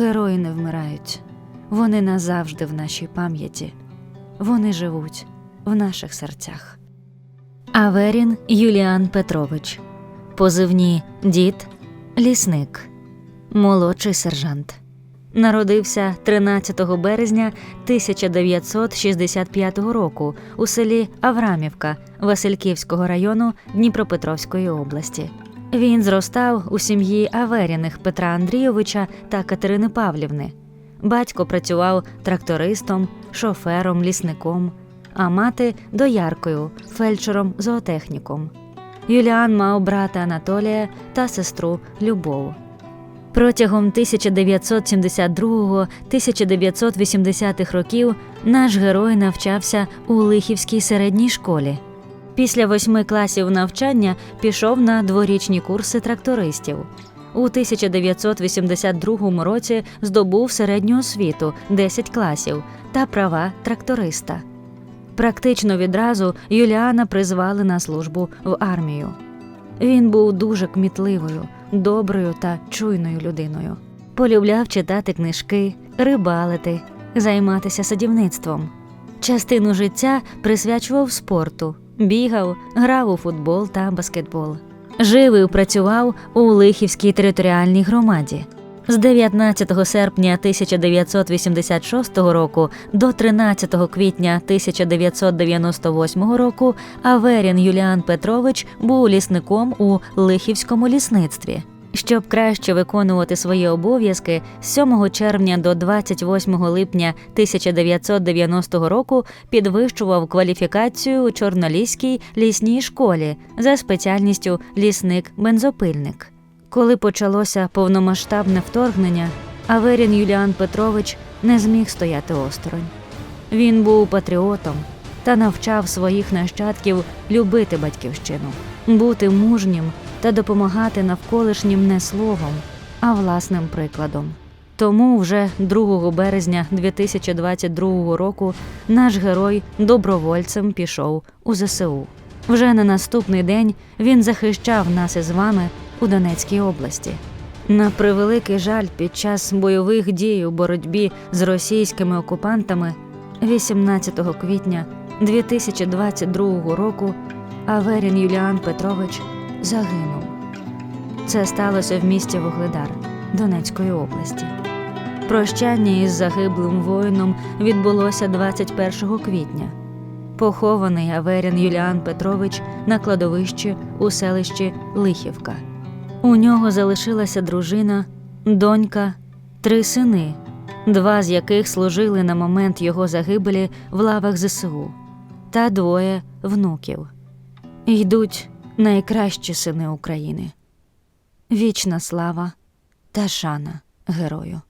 Герої не вмирають. Вони назавжди в нашій пам'яті. Вони живуть в наших серцях. Аверін Юліан Петрович. Позивні дід, лісник, молодший сержант. Народився 13 березня 1965 року у селі Аврамівка Васильківського району Дніпропетровської області. Він зростав у сім'ї Аверіних Петра Андрійовича та Катерини Павлівни. Батько працював трактористом, шофером, лісником, а мати дояркою, фельдшером, зоотехніком. Юліан мав брата Анатолія та сестру Любов. Протягом 1972-1980-х років наш герой навчався у Лихівській середній школі. Після восьми класів навчання пішов на дворічні курси трактористів. У 1982 році здобув середню освіту 10 класів та права тракториста. Практично відразу Юліана призвали на службу в армію. Він був дуже кмітливою, доброю та чуйною людиною. Полюбляв читати книжки, рибалити, займатися садівництвом. Частину життя присвячував спорту, бігав, грав у футбол та баскетбол. Жив і працював у Лихівській територіальній громаді. З 19 серпня 1986 року до 13 квітня 1998 року Аверін Юліан Петрович був лісником у Лихівському лісництві. Щоб краще виконувати свої обов'язки, з 7 червня до 28 липня 1990 року підвищував кваліфікацію у Чорноліській лісній школі за спеціальністю лісник-бензопильник. Коли почалося повномасштабне вторгнення, Аверін Юліан Петрович не зміг стояти осторонь. Він був патріотом та навчав своїх нащадків любити батьківщину, бути мужнім та допомагати навколишнім не словом, а власним прикладом. Тому вже 2 березня 2022 року наш герой добровольцем пішов у ЗСУ. Вже на наступний день він захищав нас із вами у Донецькій області. На превеликий жаль, під час бойових дій у боротьбі з російськими окупантами 18 квітня 2022 року Аверін Юліан Петрович загинув. Це сталося в місті Вугледар Донецької області. Прощання із загиблим воїном відбулося 21 квітня. Похований Аверін Юліан Петрович на кладовищі у селищі Лихівка. У нього залишилася дружина, донька, три сини, два з яких служили на момент його загибелі в лавах ЗСУ, та двоє внуків. Йдуть найкращі сини України. Вічна слава та шана герою.